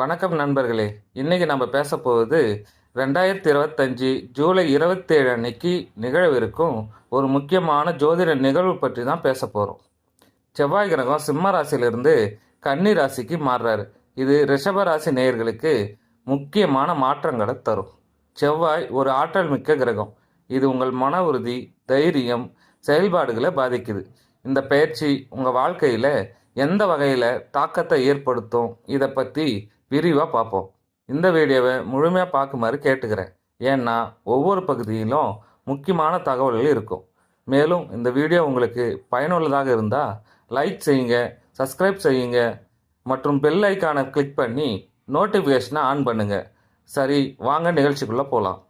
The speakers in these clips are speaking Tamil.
வணக்கம் நண்பர்களே. இன்னைக்கு நம்ம பேச போவது ரெண்டாயிரத்தி இருபத்தஞ்சி ஜூலை இருபத்தேழு அன்னைக்கு நிகழவிருக்கும் ஒரு முக்கியமான ஜோதிட நிகழ்வு பற்றி தான் பேச போகிறோம் செவ்வாய் கிரகம் சிம்ம ராசியிலிருந்து கன்னி ராசிக்கு மாறுறாரு. இது ரிஷப ராசி நேயர்களுக்கு முக்கியமான மாற்றங்களை தரும். செவ்வாய் ஒரு ஆற்றல் மிக்க கிரகம். இது உங்கள் மன உறுதி தைரியம் செயல்பாடுகளை பாதிக்குது. இந்த பயிற்சி உங்கள் வாழ்க்கையில் எந்த வகையில் தாக்கத்தை ஏற்படுத்தும்? இதை பற்றி விரிவாக பார்ப்போம். இந்த வீடியோவை முழுமையாக பார்க்குமாறு கேட்டுக்கிறேன். ஏன்னா ஒவ்வொரு பகுதியிலும் முக்கியமான தகவல்கள் இருக்கும். மேலும் இந்த வீடியோ உங்களுக்கு பயனுள்ளதாக இருந்தால் லைக் செய்யுங்க சப்ஸ்கிரைப் செய்யுங்க மற்றும் பெல் ஐக்கானை கிளிக் பண்ணி நோட்டிஃபிகேஷனை ஆன் பண்ணுங்கள் சரி வாங்க நிகழ்ச்சிக்குள்ளே போகலாம்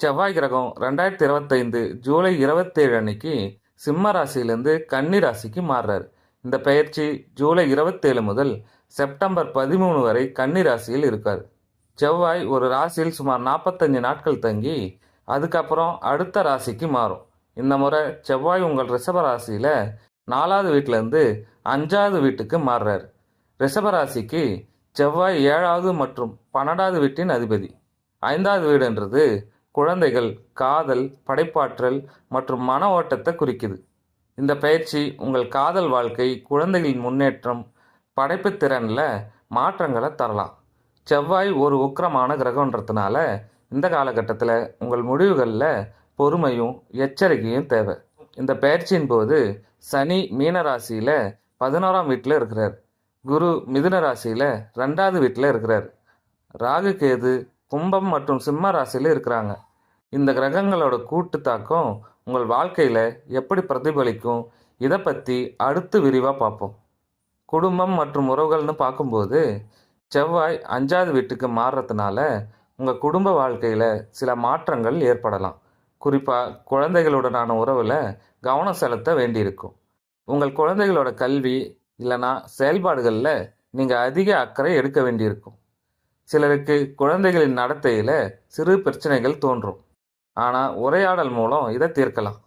செவ்வாய் கிரகம் ரெண்டாயிரத்தி இருபத்தைந்து ஜூலை இருபத்தேழு அன்னைக்கு சிம்ம ராசியிலேருந்து கன்னி ராசிக்கு மாறுறாரு. இந்த பயிற்சி ஜூலை இருபத்தேழு முதல் செப்டம்பர் பதிமூணு வரை கன்னி ராசியில் இருக்கார் செவ்வாய் ஒரு ராசியில் சுமார் நாற்பத்தஞ்சு நாட்கள் தங்கி அதுக்கப்புறம் அடுத்த ராசிக்கு மாறும். இந்த முறை செவ்வாய் உங்கள் ரிஷப ராசியில் நாலாவது வீட்டிலேருந்து அஞ்சாவது வீட்டுக்கு மாறுறார். ரிஷப ராசிக்கு செவ்வாய் ஏழாவது மற்றும் பன்னெண்டாவது வீட்டின் அதிபதி. ஐந்தாவது வீடுன்றது குழந்தைகள் காதல் படைப்பாற்றல் மற்றும் மன ஓட்டத்தை குறிக்குது. இந்த பயிற்சி உங்கள் காதல் வாழ்க்கை குழந்தைகளின் முன்னேற்றம் படைப்பு திறனில் மாற்றங்களை தரலாம். செவ்வாய் ஒரு உக்கிரமான கிரகன்றதுனால இந்த காலகட்டத்தில் உங்கள் முடிவுகளில் பொறுமையும் எச்சரிக்கையும் தேவை. இந்த பயிற்சியின் போது சனி மீன ராசியில் பதினோராம் வீட்டில் இருக்கிறார். குரு மிதுன ராசியில் ரெண்டாவது வீட்டில் இருக்கிறார். ராகு கேது கும்பம் மற்றும் சிம்ம ராசியில் இருக்கிறாங்க. இந்த கிரகங்களோட கூட்டு தாக்கம் உங்கள் வாழ்க்கையில் எப்படி பிரதிபலிக்கும்? இதை பற்றி அடுத்து விரிவாக பார்ப்போம். குடும்பம் மற்றும் உறவுகள்னு பார்க்கும்போது செவ்வாய் அஞ்சாவது வீட்டுக்கு மாறுறதுனால உங்கள் குடும்ப வாழ்க்கையில் சில மாற்றங்கள் ஏற்படலாம். குறிப்பாக குழந்தைகளுடனான உறவில் கவனம் செலுத்த வேண்டியிருக்கும். உங்கள் குழந்தைகளோட கல்வி இல்லைனா செயல்பாடுகளில் நீங்கள் அதிக அக்கறை எடுக்க வேண்டியிருக்கும். சிலருக்கு குழந்தைகளின் நடத்தையில் சிறு பிரச்சனைகள் தோன்றும். ஆனால் உரையாடல் மூலம் இதை தீர்க்கலாம்.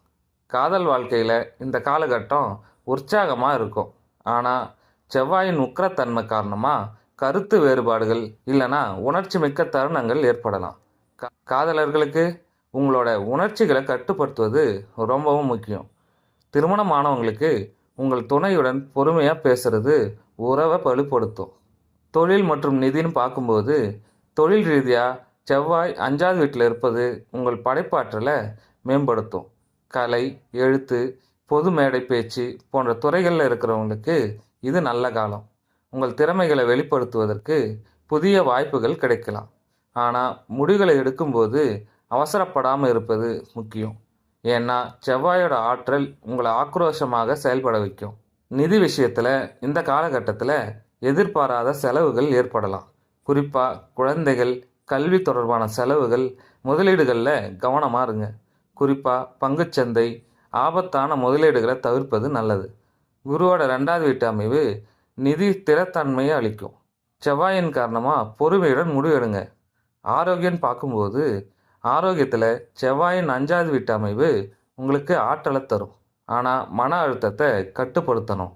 காதல் வாழ்க்கையில் இந்த காலகட்டம் உற்சாகமாக இருக்கும். ஆனால் செவ்வாயின் உக்கரத்தன்மை காரணமாக கருத்து வேறுபாடுகள் இல்லைனா உணர்ச்சி மிக்க தருணங்கள் ஏற்படலாம். கா காதலர்களுக்கு உங்களோட உணர்ச்சிகளை கட்டுப்படுத்துவது ரொம்பவும் முக்கியம். திருமணமானவங்களுக்கு உங்கள் துணையுடன் பொறுமையாக பேசுறது உறவை வலுப்படுத்தும். தொழில் மற்றும் நிதின்னு பார்க்கும்போது தொழில் ரீதியாக செவ்வாய் அஞ்சாவது வீட்டில் இருப்பது உங்கள் படைப்பாற்றலை மேம்படுத்தும். கலை எழுத்து பொது மேடை பேச்சு போன்ற துறைகளில் இருக்கிறவங்களுக்கு இது நல்ல காலம். உங்கள் திறமைகளை வெளிப்படுத்துவதற்கு புதிய வாய்ப்புகள் கிடைக்கலாம். ஆனால் முடிவுகளை எடுக்கும்போது அவசரப்படாமல் இருப்பது முக்கியம். ஏன்னா செவ்வாயோட ஆற்றல் உங்களை ஆக்ரோஷமாக செயல்பட வைக்கும். நிதி விஷயத்தில் இந்த காலகட்டத்தில் எதிர்பாராத செலவுகள் ஏற்படலாம். குறிப்பாக குழந்தைகள் கல்வி தொடர்பான செலவுகள் முதலீடுகளில் கவனமாக இருங்க. குறிப்பாக பங்குச்சந்தை ஆபத்தான முதலீடுகளை தவிர்ப்பது நல்லது. குருவோட ரெண்டாவது வீட்டு அமைவு நிதி திறத்தன்மையை அளிக்கும். செவ்வாயின் காரணமாக பொறுமையுடன் முடிவெடுங்க. ஆரோக்கியம் பார்க்கும்போது ஆரோக்கியத்தில் செவ்வாயின் அஞ்சாவது வீட்டு அமைவு உங்களுக்கு ஆற்றலை தரும். ஆனால் மன அழுத்தத்தை கட்டுப்படுத்தணும்.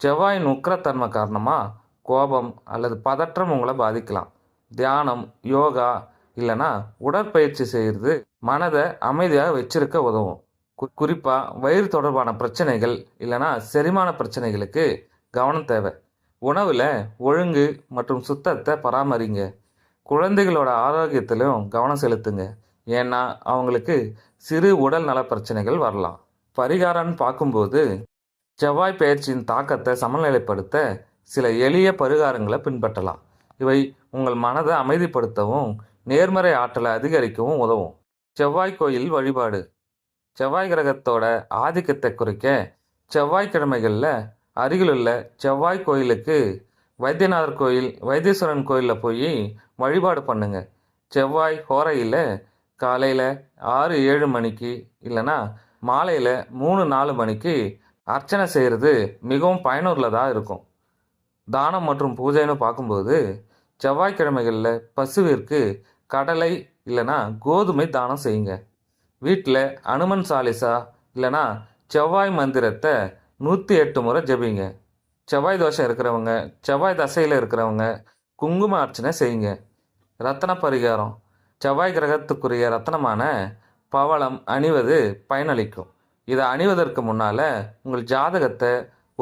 செவ்வாயின் உக்கரத்தன்மை காரணமாக கோபம் அல்லது பதற்றம் உங்களை பாதிக்கலாம். தியானம் யோகா இல்லைனா உடற்பயிற்சி செய்கிறது மனதை அமைதியாக வச்சிருக்க உதவும். கு குறிப்பாக வயிறு தொடர்பான பிரச்சனைகள் இல்லைனா செரிமான பிரச்சனைகளுக்கு கவனம் தேவை. உணவில் ஒழுங்கு மற்றும் சுத்தத்தை பராமரிங்க. குழந்தைகளோட ஆரோக்கியத்திலும் கவனம் செலுத்துங்க. ஏன்னா அவங்களுக்கு சிறு உடல் நல பிரச்சனைகள் வரலாம். பரிகாரம்னு பார்க்கும்போது செவ்வாய் பயிற்சியின் தாக்கத்தை சமநிலைப்படுத்த சில எளிய பரிகாரங்களை பின்பற்றலாம். இவை உங்கள் மனதை அமைதிப்படுத்தவும் நேர்மறை ஆற்றலை அதிகரிக்கவும் உதவும். செவ்வாய் கோயில் வழிபாடு. செவ்வாய் கிரகத்தோட ஆதிக்கத்தை குறைக்க செவ்வாய்க்கிழமைகளில் அருகிலுள்ள செவ்வாய் கோயிலுக்கு வைத்தியநாதர் கோயில் வைத்தீஸ்வரன் கோயிலில் போய் வழிபாடு பண்ணுங்க. செவ்வாய் ஹோரையில் காலையில் ஆறு ஏழு மணிக்கு இல்லைன்னா மாலையில் மூணு நாலு மணிக்கு அர்ச்சனை செய்கிறது மிகவும் பயனுள்ளதாக இருக்கும். தானம் மற்றும் பூஜைன்னு பார்க்கும்போது செவ்வாய்க்கிழமைகளில் பசுவிற்கு கடலை இல்லைன்னா கோதுமை தானம் செய்யுங்க. வீட்டில் அனுமன் சாலிசா இல்லைன்னா செவ்வாய் மந்திரத்தை நூற்றி எட்டு முறை ஜெபிங்க. செவ்வாய் தோஷம் இருக்கிறவங்க செவ்வாய் தசையில் இருக்கிறவங்க குங்கும அர்ச்சனை செய்யுங்க. ரத்தன பரிகாரம். செவ்வாய் கிரகத்துக்குரிய ரத்தனமான பவளம் அணிவது பயனளிக்கும். இதை அணிவதற்கு முன்னால் உங்கள் ஜாதகத்தை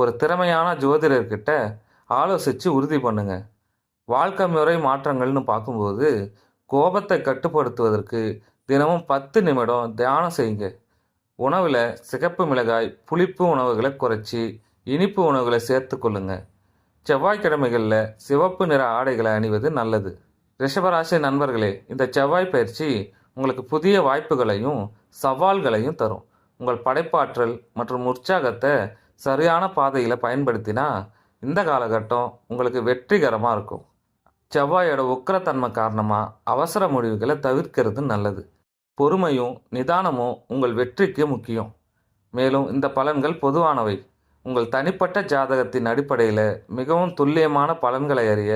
ஒரு திறமையான ஜோதிடர்கிட்ட ஆலோசித்து உறுதி பண்ணுங்கள் வாழ்க்கை முறை மாற்றங்கள்னு பார்க்கும்போது கோபத்தை கட்டுப்படுத்துவதற்கு தினமும் பத்து நிமிடம் தியானம் செய்யுங்க. உணவில் சிகப்பு மிளகாய் புளிப்பு உணவுகளை குறைச்சி இனிப்பு உணவுகளை சேர்த்து கொள்ளுங்க. செவ்வாய்க்கிழமைகளில் சிவப்பு நிற ஆடைகளை அணிவது நல்லது. ரிஷபராசி நண்பர்களே இந்த செவ்வாய் பயிற்சி உங்களுக்கு புதிய வாய்ப்புகளையும் சவால்களையும் தரும். உங்கள் படைப்பாற்றல் மற்றும் உற்சாகத்தை சரியான பாதையில் பயன்படுத்தினா இந்த காலகட்டம் உங்களுக்கு வெற்றிகரமாக இருக்கும். செவ்வாயோட உக்கரத்தன்மை காரணமாக அவசர முடிவுகளை தவிர்க்கிறது நல்லது. பொறுமையும் நிதானமும் உங்கள் வெற்றிக்கு முக்கியம். மேலும் இந்த பலன்கள் பொதுவானவை. உங்கள் தனிப்பட்ட ஜாதகத்தின் அடிப்படையில் மிகவும் துல்லியமான பலன்களை அறிய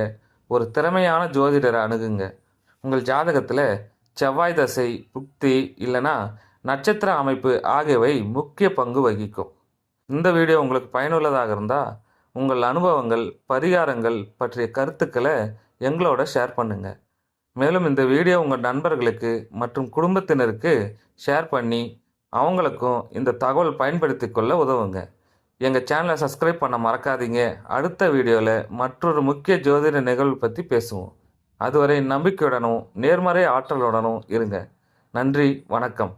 ஒரு திறமையான ஜோதிடரை அணுகுங்க. உங்கள் ஜாதகத்தில் செவ்வாய் தசை புக்தி இல்லைனா நட்சத்திர அமைப்பு ஆகியவை முக்கிய பங்கு வகிக்கும். இந்த வீடியோ உங்களுக்கு பயனுள்ளதாக இருந்தால் உங்கள் அனுபவங்கள் பரிகாரங்கள் பற்றிய கருத்துக்களை எங்களோட ஷேர் பண்ணுங்கள் மேலும் இந்த வீடியோ உங்கள் நண்பர்களுக்கு மற்றும் குடும்பத்தினருக்கு ஷேர் பண்ணி அவங்களுக்கும் இந்த தகவல் பயன்படுத்தி கொள்ள உதவுங்க. எங்கள் சேனலை சப்ஸ்கிரைப் பண்ண மறக்காதீங்க. அடுத்த வீடியோவில் மற்றொரு முக்கிய ஜோதிட நிகழ்வு பற்றி பேசுவோம். அதுவரை நம்பிக்கையுடனும் நேர்மறை ஆற்றலுடனும் இருங்க. நன்றி வணக்கம்.